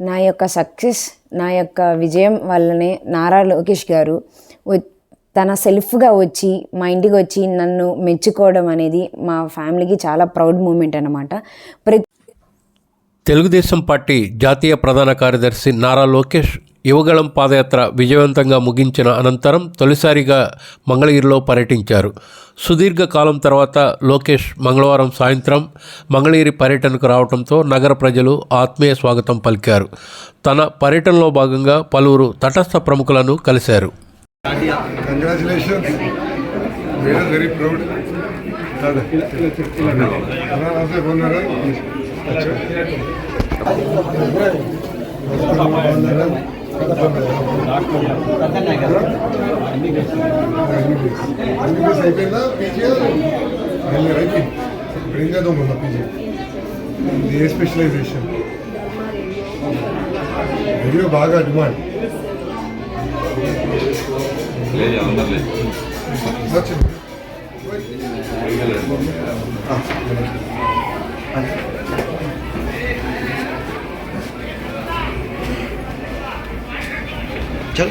నా యొక్క సక్సెస్ నా యొక్క విజయం వల్లనే నారా లోకేష్ గారు తన సెల్ఫ్గా వచ్చి మా ఇంటికి వచ్చి నన్ను మెచ్చుకోవడం అనేది మా ఫ్యామిలీకి చాలా ప్రౌడ్ మూమెంట్ అనమాట ప్రతి తెలుగుదేశం పార్టీ జాతీయ ప్రధాన కార్యదర్శి నారా లోకేష్ యువగళం పాదయాత్ర విజయవంతంగా ముగించిన అనంతరం తొలిసారిగా మంగళగిరిలో పర్యటించారు. సుదీర్ఘకాలం తర్వాత లోకేష్ మంగళవారం సాయంత్రం మంగళగిరి పర్యటనకు రావడంతో నగర ప్రజలు ఆత్మీయ స్వాగతం పలికారు తన పర్యటనలో భాగంగా పలువురు తటస్థ ప్రముఖులను కలిశారు ఎంబీబీఎస్ అయిపోయిందా పీజీ వెళ్ళి ఇప్పుడు ఏం చేద్దాం మొన్న పీజీ ఏ స్పెషలైజేషన్ రివ్యూ బాగా డిమాండ్ వచ్చింది चल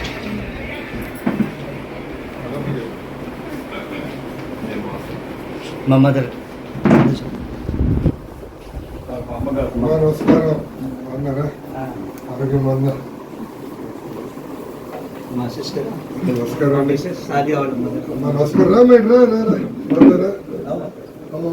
మమ్మదర్ అమ్మా నమస్కారం బాగున్నారా ఆరోగ్యం బాగుందా మా సిస్టర్ నమస్కారం అండి మిసెస్ సాదియా వాళ్ళ మదర్ అమ్మా నమస్కారం రా మేడం రా రా రా బాగున్నారా అమ్మా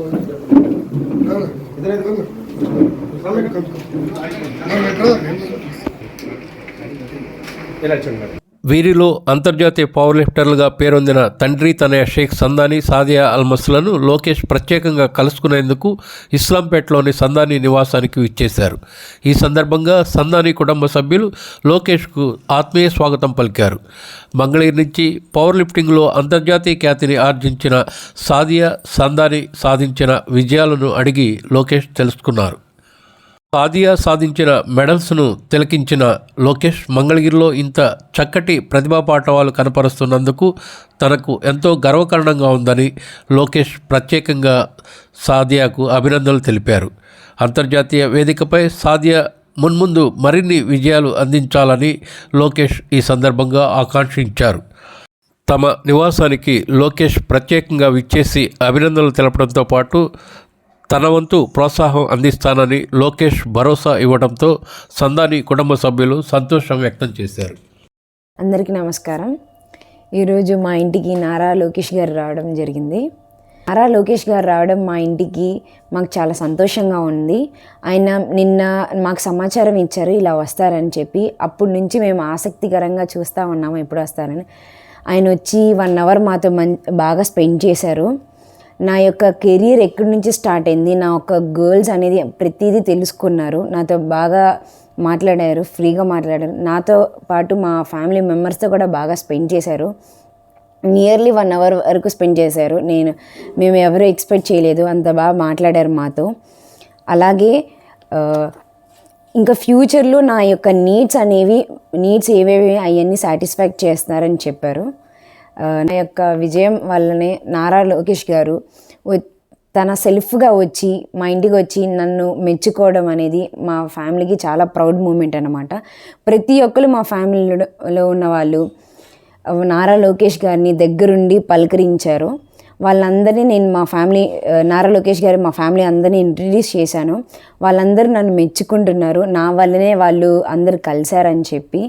రా మేడం వీరిలో అంతర్జాతీయ పవర్ లిఫ్టర్లుగా పేరొందిన తండ్రి తనయ షేక్ సందాని సాదియా అల్మస్లను లోకేష్ ప్రత్యేకంగా కలుసుకునేందుకు ఇస్లాంపేటలోని సందాని నివాసానికి విచ్చేశారు. ఈ సందర్భంగా సందాని కుటుంబ సభ్యులు లోకేష్కు ఆత్మీయ స్వాగతం పలికారు. మంగళగిరి నుంచి పవర్ లిఫ్టింగ్లో అంతర్జాతీయ ఖ్యాతిని ఆర్జించిన సాదియా సందాని సాధించిన విజయాలను అడిగి లోకేష్ తెలుసుకున్నారు. సాదియా సాధించిన మెడల్స్ను తిలకించిన లోకేష్ మంగళగిరిలో ఇంత చక్కటి ప్రతిభా పాఠవాలు కనపరుస్తున్నందుకు తనకు ఎంతో గర్వకారణంగా ఉందని లోకేష్ ప్రత్యేకంగా సాదియాకు అభినందనలు తెలిపారు. అంతర్జాతీయ వేదికపై సాదియా మున్ముందు మరిన్ని విజయాలు అందించాలని లోకేష్ ఈ సందర్భంగా ఆకాంక్షించారు. తమ నివాసానికి లోకేష్ ప్రత్యేకంగా విచ్చేసి అభినందనలు తెలపడంతో పాటు తన వంతు ప్రోత్సాహం అందిస్తానని లోకేష్ భరోసా ఇవ్వడంతో సందాని కుటుంబ సభ్యులు సంతోషం వ్యక్తం చేశారు. అందరికీ నమస్కారం. ఈరోజు మా ఇంటికి నారా లోకేష్ గారు రావడం జరిగింది. నారా లోకేష్ గారు రావడం మా ఇంటికి మాకు చాలా సంతోషంగా ఉంది. ఆయన నిన్న మాకు సమాచారం ఇచ్చారు ఇలా వస్తారని చెప్పి. అప్పటి నుంచి మేము ఆసక్తికరంగా చూస్తూ ఉన్నాము ఎప్పుడు వస్తారని. ఆయన వచ్చి వన్ అవర్ మాతో మం బాగా స్పెండ్ చేశారు. నా యొక్క కెరీర్ ఎక్కడి నుంచి స్టార్ట్ అయింది నా యొక్క గర్ల్స్ అనేది ప్రతిదీ తెలుసుకున్నారు. నాతో బాగా మాట్లాడారు ఫ్రీగా మాట్లాడారు. నాతో పాటు మా ఫ్యామిలీ మెంబర్స్తో కూడా బాగా స్పెండ్ చేశారు. నియర్లీ వన్ అవర్ వరకు స్పెండ్ చేశారు. నేను మేము ఎవరు ఎక్స్పెక్ట్ చేయలేదు. అంత బాగా మాట్లాడారు మాతో. అలాగే ఇంకా ఫ్యూచర్లో నా యొక్క నీడ్స్ అనేవి నీడ్స్ ఏవేవి అవన్నీ సాటిస్ఫై చేస్తున్నారని చెప్పారు. నా యొక్క విజయం వల్లనే నారా లోకేష్ గారు తన సెల్ఫ్గా వచ్చి మా ఇంటికి వచ్చి నన్ను మెచ్చుకోవడం అనేది మా ఫ్యామిలీకి చాలా ప్రౌడ్ మూమెంట్ అనమాట ప్రతి ఒక్కరు మా ఫ్యామిలీలో ఉన్న వాళ్ళు నారా లోకేష్ గారిని దగ్గరుండి పలకరించారు. వాళ్ళందరినీ నేను మా ఫ్యామిలీ నారా లోకేష్ గారు మా ఫ్యామిలీ అందరినీ ఇంట్రడ్యూస్ చేశాను. వాళ్ళందరూ నన్ను మెచ్చుకుంటున్నారు. నా వల్లనే వాళ్ళు అందరు కలిశారని చెప్పి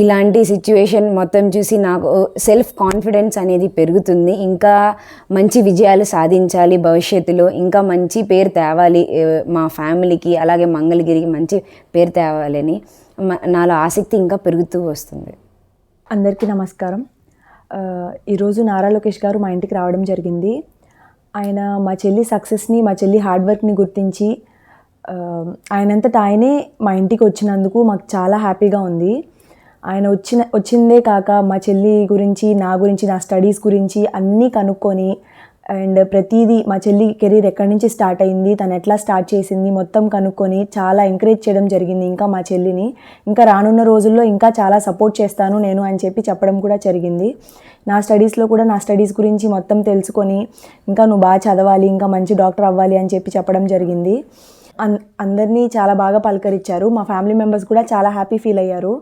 ఇలాంటి సిచ్యువేషన్ మొత్తం చూసి నాకు సెల్ఫ్ కాన్ఫిడెన్స్ అనేది పెరుగుతుంది. ఇంకా మంచి విజయాలు సాధించాలి భవిష్యత్తులో. ఇంకా మంచి పేరు తేవాలి మా ఫ్యామిలీకి అలాగే మంగళగిరికి మంచి పేరు తేవాలని నాలో ఆసక్తి ఇంకా పెరుగుతూ వస్తుంది. అందరికీ నమస్కారం. ఈరోజు నారా లోకేష్ గారు మా ఇంటికి రావడం జరిగింది. ఆయన మా చెల్లి సక్సెస్ని మా చెల్లి హార్డ్ వర్క్ని గుర్తించి ఆయనంతటా ఆయనే మా ఇంటికి వచ్చినందుకు మాకు చాలా హ్యాపీగా ఉంది. ఆయన వచ్చిన వచ్చిందే కాక మా చెల్లి గురించి నా గురించి నా స్టడీస్ గురించి అన్నీ కనుక్కొని అండ్ ప్రతిదీ మా చెల్లి కెరీర్ ఎక్కడి నుంచి స్టార్ట్ అయింది తను ఎట్లా స్టార్ట్ చేసింది మొత్తం కనుక్కొని చాలా ఎంకరేజ్ చేయడం జరిగింది ఇంకా మా చెల్లిని. ఇంకా రానున్న రోజుల్లో ఇంకా చాలా సపోర్ట్ చేస్తాను నేను అని చెప్పి చెప్పడం కూడా జరిగింది. నా స్టడీస్లో కూడా నా స్టడీస్ గురించి మొత్తం తెలుసుకొని ఇంకా నువ్వు బాగా చదవాలి ఇంకా మంచి డాక్టర్ అవ్వాలి అని చెప్పి చెప్పడం జరిగింది. అన్ అందరినీ చాలా బాగా పలకరించారు. మా ఫ్యామిలీ మెంబర్స్ కూడా చాలా హ్యాపీ ఫీల్ అయ్యారు.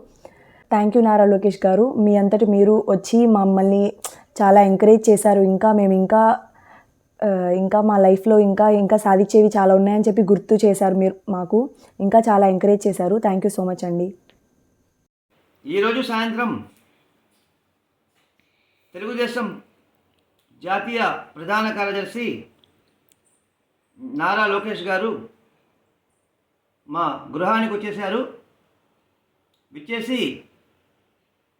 Thank you Nara Lokesh garu. మీ అంతటి మీరు వచ్చి మమ్మల్ని చాలా ఎంకరేజ్ చేశారు. ఇంకా మేము ఇంకా ఇంకా మా లైఫ్లో ఇంకా ఇంకా సాధించేవి చాలా ఉన్నాయని చెప్పి గుర్తు చేశారు మీరు మాకు. ఇంకా చాలా ఎంకరేజ్ చేశారు. థ్యాంక్ యూ సో మచ్ అండి. ఈరోజు సాయంత్రం తెలుగుదేశం జాతీయ ప్రధాన కార్యదర్శి నారా లోకేష్ గారు మా గృహానికి వచ్చేసారు విచ్చేసి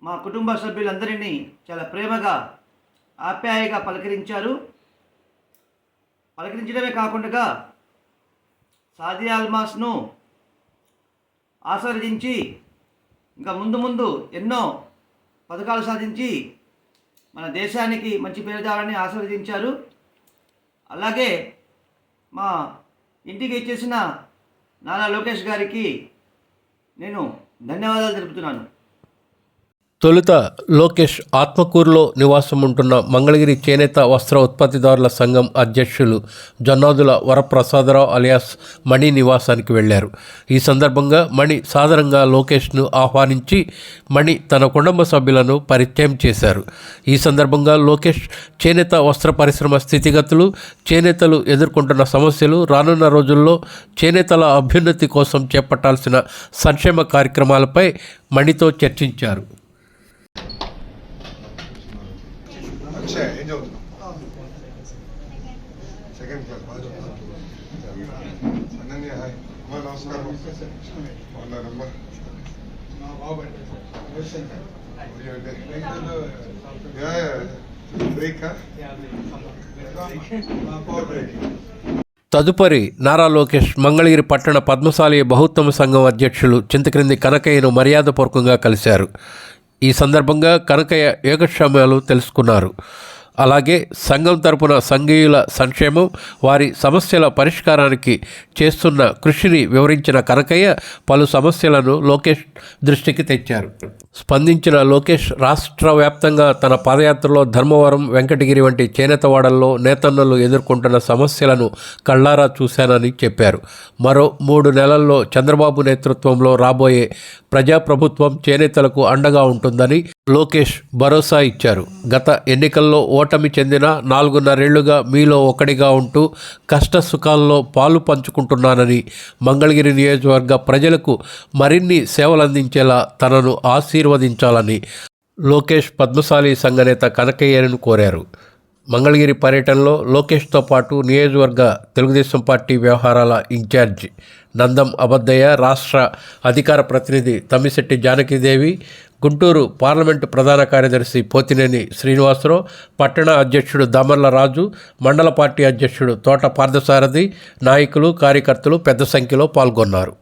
మా కుటుంబ సభ్యులందరినీ చాలా ప్రేమగా ఆప్యాయగా పలకరించారు. పలకరించడమే కాకుండా సాది అల్మాస్ను ఆశీర్వదించి ఇంకా ముందు ముందు ఎన్నో పథకాలు సాధించి మన దేశానికి మంచి పేరు తేవాలని ఆశీర్వదించారు. అలాగే మా ఇంటికి ఇచ్చేసిన నారా లోకేష్ గారికి నేను ధన్యవాదాలు తెలుపుతున్నాను. తొలుత లోకేష్ ఆత్మకూరులో నివాసం ఉంటున్న మంగళగిరి చేనేత వస్త్ర ఉత్పత్తిదారుల సంఘం అధ్యక్షులు జొన్నాదుల వరప్రసాదరావు అలియాస్ మణి నివాసానికి వెళ్ళారు ఈ సందర్భంగా మణి సాదరంగా లోకేష్ను ఆహ్వానించి మణి తన కుటుంబ సభ్యులను పరిచయం చేశారు. ఈ సందర్భంగా లోకేష్ చేనేత వస్త్ర పరిశ్రమ స్థితిగతులు చేనేతలు ఎదుర్కొంటున్న సమస్యలు రానున్న రోజుల్లో చేనేతల అభ్యున్నతి కోసం చేపట్టాల్సిన సంక్షేమ కార్యక్రమాలపై మణితో చర్చించారు. అక్షయ్ ఏం చదువుతున్నావు సెకండ్ క్లాస్ బాగా చదువుతున్నావు హాయ్ అమ్మా నమస్కారం బాగున్నారమ్మా తదుపరి నారా లోకేష్ మంగళగిరి పట్టణ పద్మశాలి బహుత్తమ సంఘం అధ్యక్షులు చింతక్రింది కనకయ్యను మర్యాదపూర్వకంగా కలిశారు. ఈ సందర్భంగా కనకయ్య యోగక్షేమాలు తెలుసుకున్నారు. అలాగే సంఘం తరపున సంఘీయుల సంక్షేమం వారి సమస్యల పరిష్కారానికి చేస్తున్న కృషిని వివరించిన కనకయ్య పలు సమస్యలను లోకేష్ దృష్టికి తెచ్చారు. స్పందించిన లోకేష్ రాష్ట్ర వ్యాప్తంగా తన పాదయాత్రలో ధర్మవరం వెంకటగిరి వంటి చేనేతవాడల్లో నేతన్నలు ఎదుర్కొంటున్న సమస్యలను కళ్ళారా చూశానని చెప్పారు. మరో మూడు నెలల్లో చంద్రబాబు నేతృత్వంలో రాబోయే ప్రజాప్రభుత్వం చేనేతలకు అండగా ఉంటుందని లోకేష్ భరోసా ఇచ్చారు. గత ఎన్నికల్లో ఓటమి చెందిన నాలుగున్నరేళ్ళుగా మీలో ఒకడిగా ఉంటూ కష్ట సుఖాల్లో పాలు పంచుకుంటున్నానని మంగళగిరి నియోజకవర్గ ప్రజలకు మరిన్ని సేవలందించేలా తనను ఆశీర్వదించాలని లోకేష్ పద్మశాలి సంఘనేత కనకయ్యను కోరారు. మంగళగిరి పర్యటనలో లోకేష్తో పాటు నియోజకవర్గ తెలుగుదేశం పార్టీ వ్యవహారాల ఇన్ఛార్జి నందం అబద్దయ్య రాష్ట్ర అధికార ప్రతినిధి తమ్మిశెట్టి జానకిదేవి గుంటూరు పార్లమెంటు ప్రధాన కార్యదర్శి పోతినేని శ్రీనివాసరావు పట్టణ అధ్యక్షుడు దామర్ల రాజు మండల పార్టీ అధ్యక్షుడు తోట పార్థసారథి నాయకులు కార్యకర్తలు పెద్ద సంఖ్యలో పాల్గొన్నారు.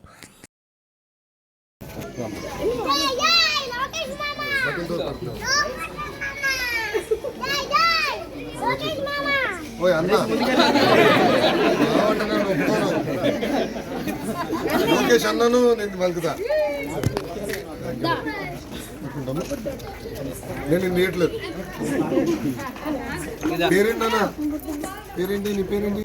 లోకేష్ అన్నను నేను పలుకుతా. అనుకుంటాము. నేను నీయట్లేదు పేరేంటి అన్న పేరేంటి? నీ పేరేంటి?